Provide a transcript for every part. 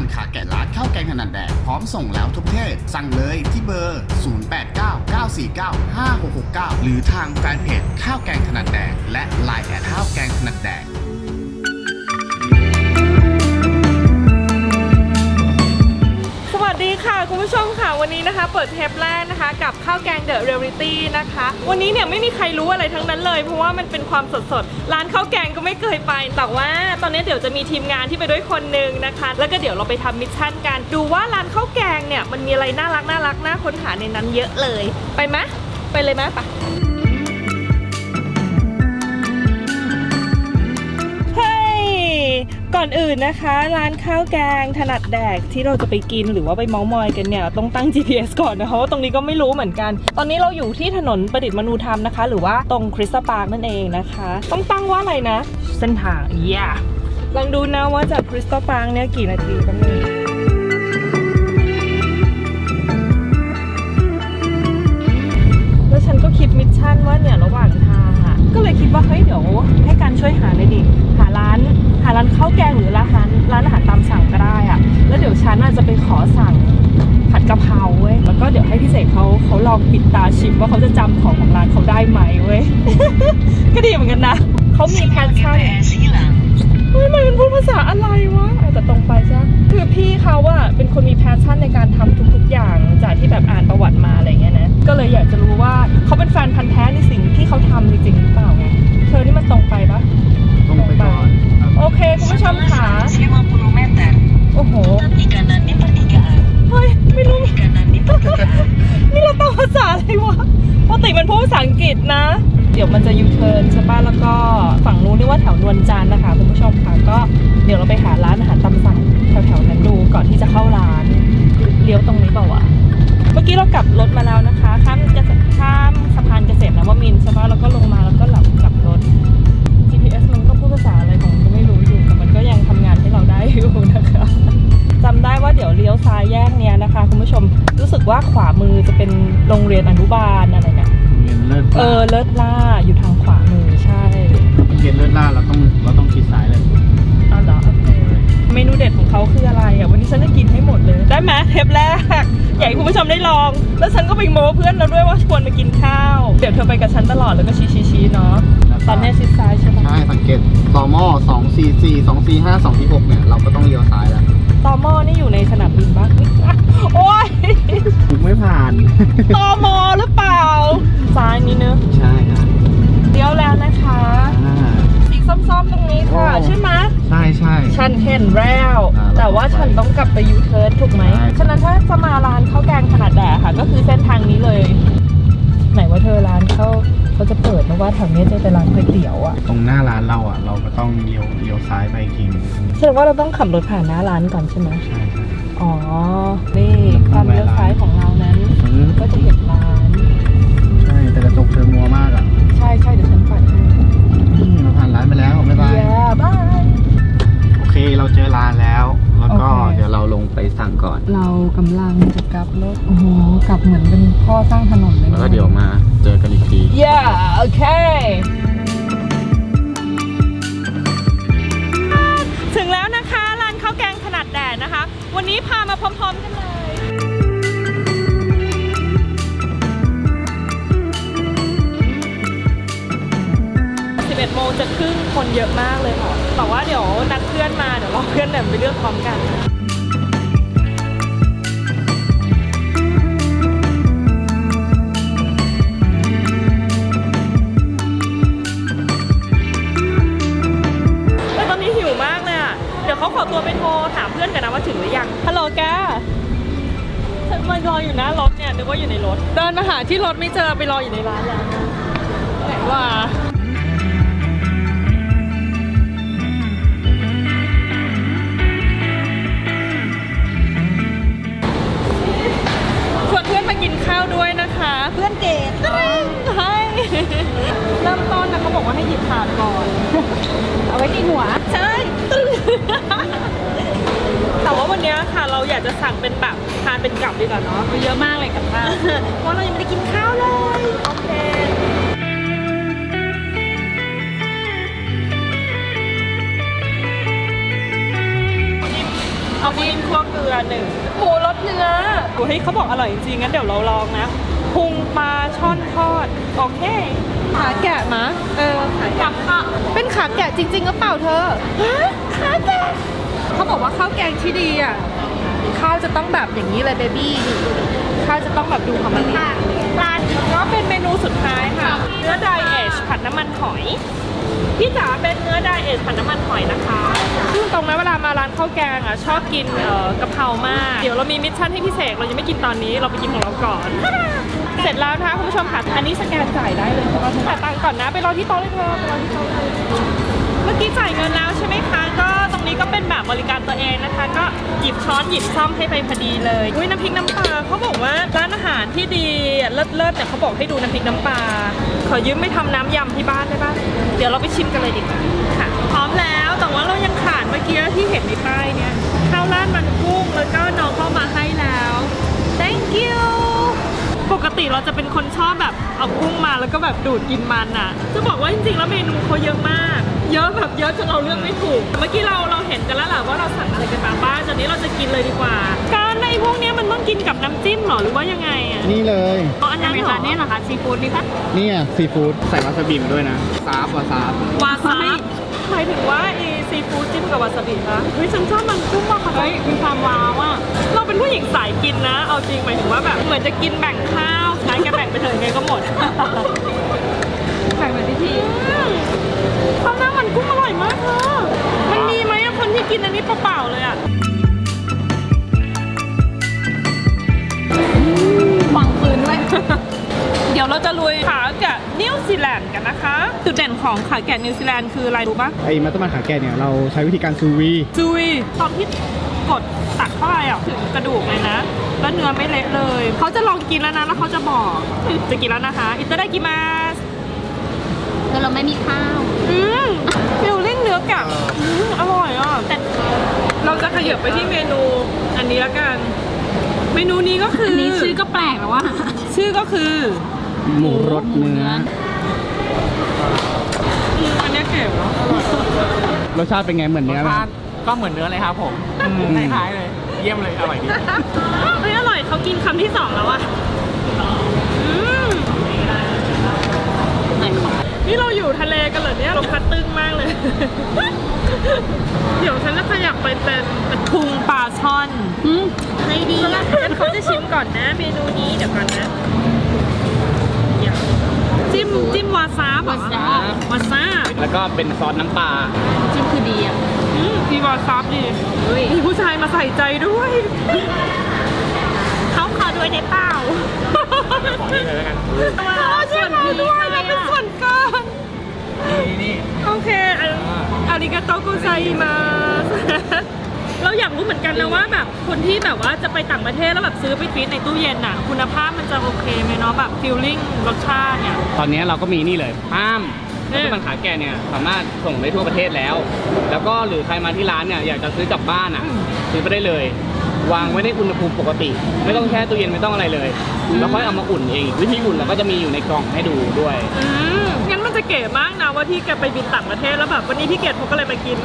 านขาแกะร้านข้าวแกงขนาดแดกพร้อมส่งแล้วทุกเทศ สั่งเลยที่เบอร์ 0899495669 หรือทางแฟนเพจข้าวแกงขนาดแดกและ Line แอดข้าวแกงขนาดแดก ดีค่ะ คุณผู้ชมค่ะวันนี้นะคะ เปิดเทปแรกนะคะ กับข้าวแกงเดอะเรียลิตี้นะคะ วันนี้เนี่ยไม่มีใครรู้อะไรทั้งนั้นเลย เพราะว่ามันเป็นความสดสดร้านข้าวแกงก็ไม่เคยไป แต่ว่าตอนนี้เดี๋ยวจะมีทีมงานที่ไปด้วยคนหนึ่งนะคะ แล้วก็เดี๋ยวเราไปทำมิชชั่นกัน ดูว่าร้านข้าวแกงเนี่ยมันมีอะไรน่ารักน่ารักน่าค้นหาในนั้นเยอะเลย ไปไหมไปเลยไหมปะ ก่อนอื่นนะคะ ร้านข้าวแกงถนัดแดกที่เราจะไปกินหรือว่าไปเมาส์มอยกันเนี่ยต้องตั้ง GPS ก่อนนะคะว่าตรงนี้ก็ไม่รู้เหมือนกัน ตอนนี้เราอยู่ที่ถนนประดิษฐ์มนูธรรมนะคะ หรือว่าตรงคริสตปาร์กนั่นเองนะคะ ต้องตั้งว่าอะไรนะ เส้นทางอย่าลองดูนะว่าจากคริสตปาร์กเนี่ยกี่นาทีกันนึงแล้วฉันก็คิดมิชชั่นว่าเนี่ยระหว่างทางอะก็เลยคิดว่าเฮ้ยเดี๋ยวให้การช่วยหาเลยดิหาร้าน หาร้านข้าวแกงหรือร้านร้านอาหารตามสั่งก็ได้อะแล้วเดี๋ยวฉันอาจจะไปขอสั่งผัดกะเพราเว้ยแล้วก็เดี๋ยวให้พี่เสกเขาเขาลองปิดตาชิมว่าเขาจะจำของของร้านเขาได้ไหมเว้ยก็ดีเหมือนกันนะเขามีแพชชั่นเฮ้ยมันเป็นพูดภาษาอะไรวะแต่ตรงไปใช่คือพี่เขาอะเป็นคนมีแพชชั่นในการทำทุกๆอย่างจากที่แบบอ่านประวัติมาอะไรเงี้ยนะก็เลยอยากจะรู้ว่าเขาเป็นแฟนพันธ์แท้ในสิ่งที่เขาทำจริงๆหรือเปล่าไงเธอนี่มันตรงไปปะตรงไปก่อน โอเค คุณผู้ชมค่ะ50 meter. โอ้โห Di kanan di pertigaan. เฮ้ย ไม่รู้ Di kanan di pertigaan. นี่เราต้องภาษาอะไรวะปกติมันพูดภาษาอังกฤษนะ เดี๋ยวมันจะยูเทิร์นใช่ป่ะแล้วก็ฝั่งนู้นเรียกว่าแถวนวลจันทร์นะคะคุณผู้ชมค่ะก็เดี๋ยวเราไปหาร้านอาหารตามสั่งแถวๆนั้นดูก่อนที่จะเข้าร้านเลี้ยวตรงนี้เปล่าวะเมื่อกี้เรากลับรถมาแล้วนะคะข้ามเกษตรข้ามสะพานเกษตรนวมินทร์ใช่ป่ะแล้วก็ลงมาแล้วก็หลับกลับรถ GPS มันก็พูดภาษาอะไรของ ว่าขวามือจะเป็นโรงเรียนอนุบาลอะไรเนี่ยเรียนเลิศเออเลิศล่าอยู่ทางขวามือใช่เรียนเลิศล่าเราต้องเราต้องชิดซ้ายเลยเอาเหรอโอเคเมนูเด็ดของเขาคืออะไรอะวันนี้ฉันจะกินให้หมดเลยได้ไหมเทปแรกอยากให้คุณผู้ชมได้ลอง แล้วฉันก็ไปโม้เพื่อนเราด้วยว่าชวนมากินข้าว เดี๋ยวเธอไปกับฉันตลอดแล้วก็ชี้ชี้ชี้เนาะตอนนี้ชิดซ้ายใช่ปะใช่สังเกตต่อหม้อ2 4 4 2 4 5 2 4 6เนี่ยเราก็ต้องเลี้ยวซ้ายแล้ว ตอมอนี่อยู่ในสนามบินปะโอ้ยถูกไม่ผ่าน ตอมอหรือเปล่า ซ้ายนี้เนอะใช่ครับเลี้ยวแล้วนะคะ อ่า สีส้มๆตรงนี้ค่ะ โอ้ ใช่ไหมใช่ใช่ ฉันเห็นแล้ว อ่าแต่ว่าฉันต้องกลับไปยูเทิร์นถูกไหม ใช่ ฉะนั้นถ้าจะมาร้านข้าวแกงขนาดแดกค่ะ ก็คือเส้นทางนี้เลย ไหนว่าเธอร้านเขา เขาจะเปิดนะว่าแถวนี้จะเป็นร้านก๋วยเตี๋ยวอะตรงหน้าร้านเราอะ เราก็ต้องเลี้ยวเลี้ยวซ้ายไปอีกทีนึงแสดงว่าเราต้องขับรถผ่านหน้าร้านก่อนใช่ไหมใช่ใช่อ๋อ นี่ความเลี้ยวซ้ายของเรานั้น อืมก็จะเห็นร้าน ใช่แต่กระจกเธอมัวมากอะใช่ใช่เดี๋ยวฉันปัดให้นี่เราผ่านร้านไปแล้วบ๊ายบาย เย้บาย โอเค เราเจอร้านแล้ว แล้วก็โอเคเดี๋ยวเราลงไปสั่งก่อน เรากำลังจะกลับรถ โอ้โห กลับเหมือนเป็นพ่อสร้างถนนเลยแล้วก็เดี๋ยวมาเจอกันอีกทีเย้โอเคถึงแล้วนะคะร้านข้าวแกงขนาดแดดนะคะ วันนี้พามาพร้อมๆกันเลย11โมงจะครึ่งคนเยอะมากเลยค่ะ แต่ว่าเดี๋ยวนัดเพื่อนมาเดี๋ยวรอเพื่อนแบบไปเลือกพร้อมกันแต่ตอนนี้หิวมากเลยอะ เดี๋ยวเขาขอตัวไปโทรถามเพื่อนกันนะว่าถึงหรือยัง ฮัลโหลแกฉันมารออยู่หน้ารถเนี่ยนึกว่าอยู่ในรถ เดินมาหาที่รถไม่เจอไปรออยู่ในร้านแล้วไหนว่า นะคะ เพื่อนเกดตริงใช่เริ่มต้นนะเขาบอกว่าให้หยิบถาดก่อน เอาไว้ที่หัว ใช่ตึ้งแต่ว่าวันเนี้ยค่ะเราอยากจะสั่งเป็นแบบทานเป็นกลับดีกว่าเนาะเยอะมากเลยกับข้าวเพราะเรายังไม่ได้กินข้าวเลย โอเคเอาแค่ดิ้งคั่วเกลือหนึ่งหมูรสเนื้อโอ้ยเขาบอกอร่อยจริงๆงั้นเดี๋ยวเราลองนะ พุงปลาช่อนทอด โอเค ขาแกะมะเออขาแกะเป็นขาแกะจริงๆก็เปล่าเธอฮะขาแกะเขาบอกว่าข้าวแกงที่ดีอะข้าวจะต้องแบบอย่างนี้เลยเบบี้ข้าวจะต้องแบบดูธรรมชาติร้านก็เป็นเมนูสุดท้ายค่ะ เนื้อไดเอชผัดน้ำมันหอย พี่จ๋าเป็นเนื้อไดเอทผัดน้ำมันหอยนะคะ ข้าวแกงอะชอบกินเอ่อกะเพรามาก เดี๋ยวเรามีมิชชั่นให้พี่เสกเรายังไม่กินตอนนี้เราไปกินของเราก่อน เสร็จแล้วนะคะคุณผู้ชมค่ะ อันนี้สแกนจ่ายได้เลยเพราะว่าจ่ายตังค์ก่อนนะ ไปรอที่โต๊ะเลยเธอไปรอที่โต๊ะเลยเมื่อกี้จ่ายเงินแล้วใช่ไหมคะ ก็ตรงนี้ก็เป็นแบบบริการตัวเองนะคะ ก็หยิบช้อนหยิบซ่อมให้ไปพอดีเลย อุ้ยน้ำพริกน้ำปลาเขาบอกว่าร้านอาหารที่ดีเลิศเลิศแต่เขาบอกให้ดูน้ำพริกน้ำปลา ขอยืมไปทำน้ำยำที่บ้านได้ปะเดี๋ยวเราไปชิมกันเลยดีกว่าค่ะ พร้อมแล้ว แต่ว่าเรายังขาดเมื่อกี้ที่ นในป้ายเนี่ยข้าวราดมันกุ้งแล้วก็น้องเข้ามาให้แล้ว thank you ปกติเราจะเป็นคนชอบแบบเอากุ้งมาแล้วก็แบบดูดกินมันอะ จะบอกว่าจริงๆ แล้วเมนูเขาเยอะมาก เยอะแบบเยอะจนเราเลือกไม่ถูก เมื่อกี้เราเราเห็นกันแล้วแหละว่าเราสั่งอะไรกันมาบ้างตอนนี้เราจะกินเลยดีกว่า การในพวกเนี้ยมันต้องกินกับน้ำจิ้มเหรอหรือว่ายังไงอะนี่เลยอ๋ออันนั้นเหรอนี่เหรอคะซีฟู้ดนี่ปะเนี่ยซีฟู้ดใส่วาซาบิมาด้วยนะซาบวาซาบวาซาบิหมายถึงว่าไอ ซีฟู้ดจิ้มกับวาซาบิปะเฮ้ยฉันชอบมันกุ้งมากค่ะเฮ้ยมีความว้าวอะเราเป็นผู้หญิงสายกินนะ เอาจริงหมายถึงว่าแบบเหมือนจะกินแบ่งข้าวใช้แกแบ่งไปเถอะยังไงก็หมดแบ่งเป็นพิธีข้าวหน้ามันกุ้งอร่อยมากเธอมันมีไหมอะคนที่กินอันนี้เปล่าๆเลยอะ ของขาแกะนิวซีแลนด์คืออะไรรู้ปะไอ้มัตตมันขาแกะเนี่ยเราใช้วิธีการซูวีซุยตอนที่กดตักเข้าไปอะถึงกระดูกเลยนะ แล้วเนื้อไม่เละเลย เขาจะลองกินแล้วนะ แล้วเขาจะบอกจะกินแล้วนะคะ อิตาได้กิมาสแล้วเราไม่มีข้าว อืมฟิลลิ่งเนื้อแกะอืมอร่อยอะแต่เราจะขยับไปที่เมนูอันนี้ละกัน เมนูนี้ก็คืออัอันนี้ชื่อก็แปลกแล้วว่า ชื่อก็คือ หมูรสเนื้อ อืมอันเนี้ยเก๋วะรสชาติเป็นไงเหมือนเนื้อไหมทานก็เหมือนเนื้อเลยครับผมอืม คล้ายๆเลย เยี่ยมเลยอร่อยดี เฮ้ยอร่อยเขากินคำที่สองแล้วอะอืมนี่เราอยู่ทะเลกันเหรอเนี่ยลมพัดตึงมากเลย เดี๋ยวฉันจะขยับไปเป็นพุงปลาช่อนอืมให้ดีงั้นเขาจะชิมก่อนนะ เมนูนี้เดี๋ยวก่อนนะเดี๋ยว จิ้มจิ้มวาซาบเหรอวาซาบวาซาบแล้วก็เป็นซอสน้ำปลาจิ้มคือดีอะอืมมีวาซาบดีเฮ้ยมีผู้ชายมาใส่ใจด้วย เขาขอด้วยได้เปล่าของนี่เลยแล้วกันส่วนนี้ด้วยเราเป็นส่วนเกินนี่นี่โอเคอะอาริกาโตโกไซมาส เราอยากรู้เหมือนกันนะว่าแบบคนที่แบบว่าจะไปต่างประเทศแล้วแบบซื้อไปฟรีซในตู้เย็นน่ะ คุณภาพมันจะโอเคไหมเนาะแบบฟิลลิ่งรสชาติเนี่ย ตอนนี้เราก็มีนี่เลยป้ามเอ๊ะมัตตมันขาแกะเนี่ยสามารถส่งได้ทั่วประเทศแล้ว แล้วก็หรือใครมาที่ร้านเนี่ยอยากจะซื้อกลับบ้านอะ ซื้อไปได้เลย วางไว้ในอุณหภูมิปกติ ไม่ต้องแช่ตู้เย็นไม่ต้องอะไรเลย แล้วค่อยเอามาอุ่นเอง วิธีอุ่นเราก็จะมีอยู่ในกล่องให้ดูด้วยอืมงั้นมัน จะเก๋มากนะว่าที่แกไปบินต่างประเทศแล้วแบบวันนี้พี่เกดเขาก็เลยมากิน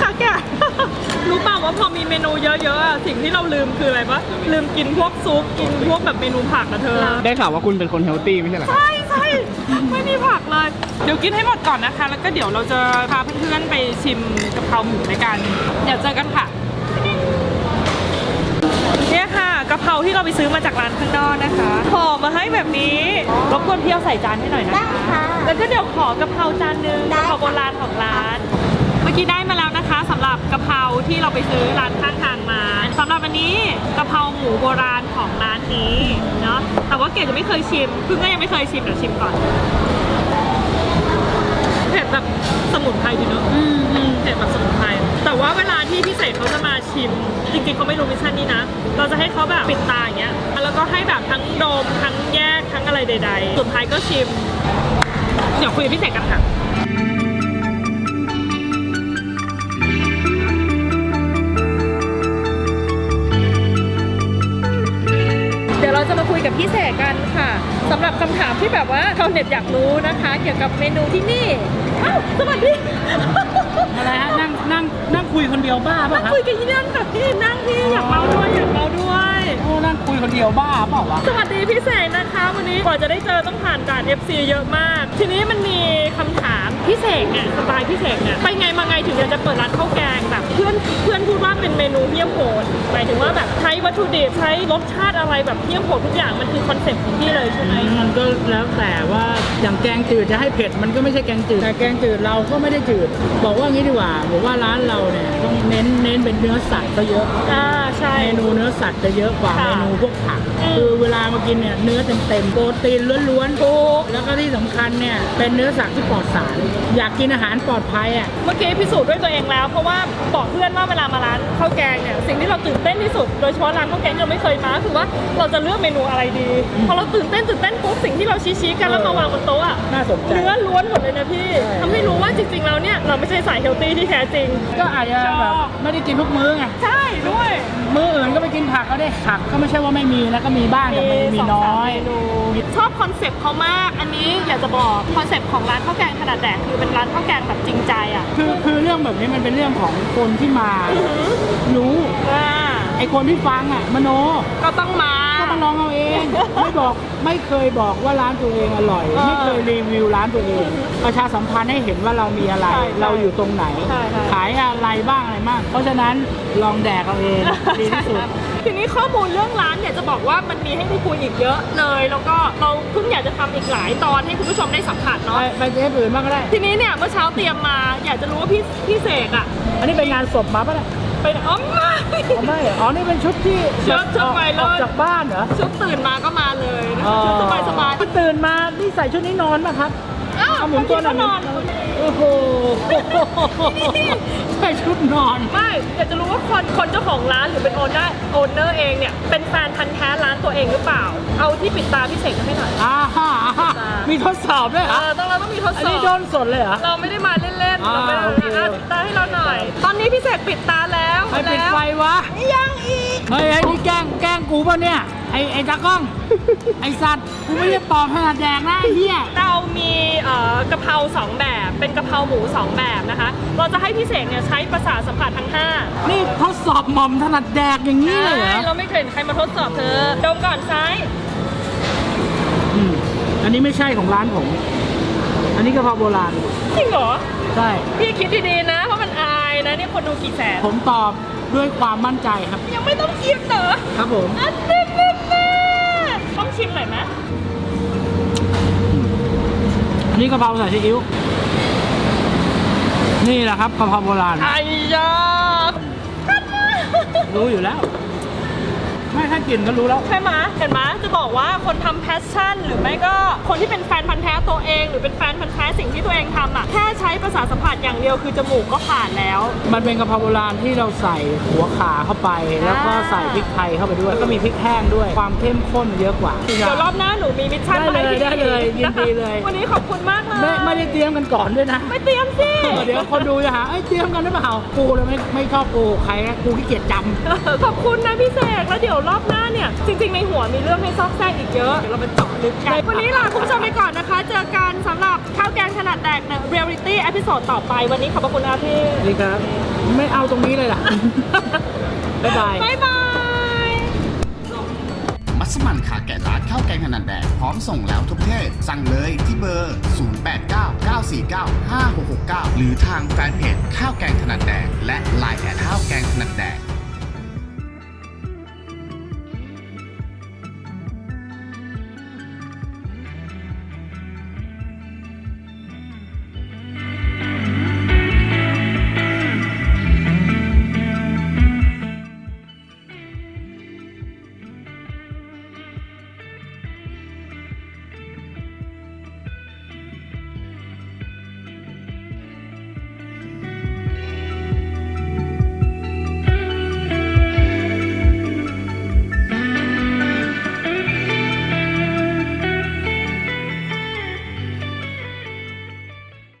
ค่ะแกรู้เปล่าว่าพอมีเมนูเยอะๆอะสิ่งที่เราลืมคืออะไรปะลืมกินพวกซุปกินพวกแบบเมนูผักอะเธอ ได้ข่าวว่าคุณเป็นคนเฮลตี้ไม่ใช่เหรอครับใช่ใช่ไม่มีผักเลย เดี๋ยวกินให้หมดก่อนนะคะ แล้วก็เดี๋ยวเราจะพาเพื่อนๆไปชิมกะเพราหมูด้วยกันเดี๋ยวเจอกันค่ะ กะเพราที่เราไปซื้อมาจากร้านข้างนอกนะคะห่อมาให้แบบนี้รบกวนพี่เอาใส่จานให้หน่อยนะคะแล้วก็เดี๋ยวขอกะเพราจานหนึงกะเพราโบราณของร้าน เมื่อกี้ได้มาแล้วนะคะสำหรับกะเพราที่เราไปซื้อร้านข้างทางมาสำหรับวันนี้กะเพราหมูโบราณของร้านนี้เนาะแต่ว่าเกดจะไม่เคยชิมเพิ่งก็ยังไม่เคยชิมเดี๋ยวชิมก่อนเผ็ดแบบสมุนไพรดีเนาะอืมอืมเผ็ดแบบสมุนไพร แต่ว่าเวลาที่พี่เสกเขาจะมาชิม จริงๆเขาไม่รู้มิชชั่นนี้นะ เราจะให้เขาแบบปิดตาอย่างเงี้ย แล้วก็ให้แบบทั้งดมทั้งแยกทั้งอะไรใด ๆ สุดท้ายก็ชิม เดี๋ยวคุยกับพี่เสกกันค่ะเดี๋ยวเราจะมาคุยกับพี่เสกกันค่ะสำหรับคำถามที่แบบว่าชาวเน็ตอยากรู้นะคะ เกี่ยวกับเมนูที่นี่อ้าวสวัสดีอะไรฮะ นั่งคุยคนเดียวบ้าป่ะนั่งครับ คุยกันที่นั่งกับพี่นั่งพี่อยากเมาด้วยอยากเมาด้วย โอ้นั่งคุยคนเดียวบ้าเปล่าวะ สวัสดีพี่เสกนะคะ วันนี้กว่าจะได้เจอต้องผ่านด่าน FC เยอะมาก ทีนี้มันมีคำถามพี่เสกเนี่ยสไตล์พี่เสกเนี่ยไปไงมาไงถึงอยากจะเปิดร้านข้าวแกงแบบ เพื่อนเพื่อนพูดว่าเป็นเมนูเพี้ยมโหดหมายถึงว่าแบบใช้วัตถุดิบใช้รสชาติอะไรแบบเพี้ยมโหดทุกอย่างมันคือคอนเซ็ปต์ของพี่เลยใช่ไหมมันก็แล้วแต่ว่าอย่างแกงจืดจะให้เผ็ดมันก็ไม่ใช่แกงจืดแต่แกงจืดเราก็ไม่ได้จืด บอกว่างี้ดีกว่าบอกว่าร้านเราเนี่ยต้องเน้นเน้นเป็นเนื้อสัตว์ก็เยอะอ่าใช่เมนูเนื้อสัตว์จะเยอะกว่าค่ะเมนูพวกผักอืมคือเวลามากินเนี่ยเนื้อเต็มๆโปรตีนล้วนๆถูกแล้วก็ที่สำคัญเนี่ยเป็นเนื้อสัตว์ที่ปลอดสาร อยากกินอาหารปลอดภัยอะเมื่อกี้พิสูจน์ด้วยตัวเองแล้ว เพราะว่าบอกเพื่อนว่าเวลามาร้านข้าวแกงเนี่ยสิ่งที่เราตื่นเต้นที่สุดโดยเฉพาะร้านข้าวแกงที่เราไม่เคยมาคือว่าเราจะเลือกเมนูอะไรดีพอเราตื่นเต้นตื่นเต้นปุ๊บสิ่งที่เราชี้ๆกันแล้วมาวางบนโต๊ะอะน่าสนใจเนื้อล้วนหมดเลยนะพี่ใช่ทำให้รู้ว่าจริงๆแล้วเนี่ยเราไม่ใช่สายเฮลตี้ที่แท้จริง ก็อาจจะแบบไม่ได้กินทุกมื้อไงใช่ด้วย มื้ออื่นก็ไปกินผักก็ได้ผักก็ไม่ใช่ว่าไม่มีนะก็มีบ้างแต่มันมีสงน้สาอยเมนูชอบคอนเซ็ปต์เขามาก อันนี้อยากจะบอกคอนเซ็ปต์ของร้านข้าวแกงขนาดแดกคือเป็นร้านข้าวแกงแบบจริงใจอะคือคือเรื่องแบบนี้มันเป็นเรื่องของคนที่มา รู้อ่าไอคนที่ฟังอะมโนก็ต้องมา ไม่บอกไม่เคยบอกว่าร้านตัวเองอร่อยเออไม่เคยรีวิวร้านตัวเอง ประชาสัมพันธ์ให้เห็นว่าเรามีอะไร ใช่ใช่เราอยู่ตรงไหน ใช่ใช่ ขายอะไรบ้างอะไรบ้างเพราะฉะนั้นลองแดกเอาเองดีที่สุด ทีนี้ข้อมูลเรื่องร้านเนี่ยจะบอกว่ามันมีให้ได้คุยอีกเยอะเลย แล้วก็เราเพิ่งอยากจะทำอีกหลายตอนให้คุณผู้ชมได้สัมผัสไปเนาะไปเทปอื่นบ้างก็ได้ ทีนี้เนี่ยเมื่อเช้าเตรียมมา อยากจะรู้ว่าพี่พี่เสกอะอันนี้เป็นงานศพมาปะเนี่ย ไปอ๋อไม่ อ๋อไม่เหรออ๋อ นี่เป็นชุดที่ชุดชุดออกไปเลยออกจากบ้านเหรอ ชุดตื่นมาก็มาเลยนะคะชุดสบายสบายคุณตื่นมา นี่ใส่ชุดนี้นอนป่ะครับๆอ้าวเอาหมุนตัวหน่อย นอน โอ้โหใส่ชุดนอน ไม่อยากจะรู้ว่าคนคนเจ้าของร้านหรือเป็นโอนเนอร์โอนเนอร์เองเนี่ย เป็นแฟนพันธ์แท้ร้านตัวเองหรือเปล่า เอาที่ปิดตาพี่เสกให้หน่อย อ่าฮะอ่าฮะมีทดสอบด้วยเหรเอออต้องเราต้องมีทดอันสอนี้บโดนสดเลยเหรอ เราไม่ได้มาเล่นๆอ่าเราไม่ได้โอเคอะปิดตาให้เราหน่อย ตอนนี้พี่เสกปิดตาแล้วไม่ปิดแล้วไฟวะ ยังอีก เฮ้ยไอ้นี่แกล้ง แกล้งกูป่ะเนี่ย ไอ้ไอ้ตากล้อง ไอ้สัตว์ กูไม่ได้ปอบขนาดแดกนะไอ้เหี้ย เรามีเอ่อกะเพราสองแบบเป็นกะเพราหมูสองแบบนะคะ เราจะให้พี่เสกเนี่ยใช้ประสาทสัมผัสทั้งห้านี่ทดสอบหม่อมถนัดแดกอย่างนี้เลยเหรอ ใช่เราไม่เคยเห็นใครมาทดสอบเธอดมก่อนซ้าย อืมอันนี้ไม่ใช่ของร้านผม อันนี้กะเพราโบราณ จริงเหรอ ใช่ พี่คิดดีๆนะ เพราะมันอายนะนี่คนดูกี่แสน ผมตอบด้วยความมั่นใจครับ ยังไม่ต้องชิมเหรอครับผม อันนี้แน่ๆต้องชิมหน่อยไหม อันนี้กะเพราใส่ซีอิ๊ว นี่แหละครับกะเพราโบราณไอ้ยารู้อยู่แล้ว ไม่ถ้ากินก็รู้แล้ว ใช่ไหมเห็นไหมจะบอกว่าคนทำแพชชั่น หรือไม่ก็คนที่เป็นแฟนพันธ์แท้ตัวเอง หรือเป็นแฟนพันธ์แท้สิ่งที่ตัวเองทำอะแค่ใช้ประสาทสัมผัสอย่างเดียวคือจมูกก็ผ่านแล้ว มันเป็นกะเพราโบราณที่เราใส่หัวขาเข้าไป แล้วก็ใส่พริกไทยเข้าไปด้วยแล้วก็มีพริกแห้งด้วย ความเข้มข้นเยอะกว่า เดี๋ยวรอบหน้าหนูมีมิชชั่นได้เลยมาให้พี่ได้เลยยินดีเลย วันนี้ขอบคุณมากเลยไม่ไม่ได้เตรียมกันก่อนด้วยนะ ไม่เตรียมสิเออเดี๋ยวคนดูจะหาเอ้ยเตรียมกันหรือเปล่ากูเลยไม่ไม่ชอบกูใครนะกูขี้เกียจจำขอบคุณนะพี่เสกแล้วเดี๋ยวรอบหน้าเนี่ย จริงๆ ในหัวมีเรื่องให้ซอกแซกอีกเยอะเดี๋ยวเราไปเจาะลึกกัน วันนี้ลาคุณผู้ชมไปก่อนนะคะ เจอกันสำหรับข้าวแกงขนาดแตกในเรียลิตี้เอพิโซดต่อไปวันนี้ขอบพระคุณอาพี่นี่ครับไม่เอาตรงนี้เลยล่ะ บ๊ายบาย บ๊ายบาย มัสมั่นขาแกะร้านข้าวแกงขนาดแดกพร้อมส่งแล้วทุกประเทศสั่งเลยที่เบอร์ 0899495669 หรือทางแฟนเพจข้าวแกงขนาดแดกและ Line แอดข้าวแกงขนาดแดก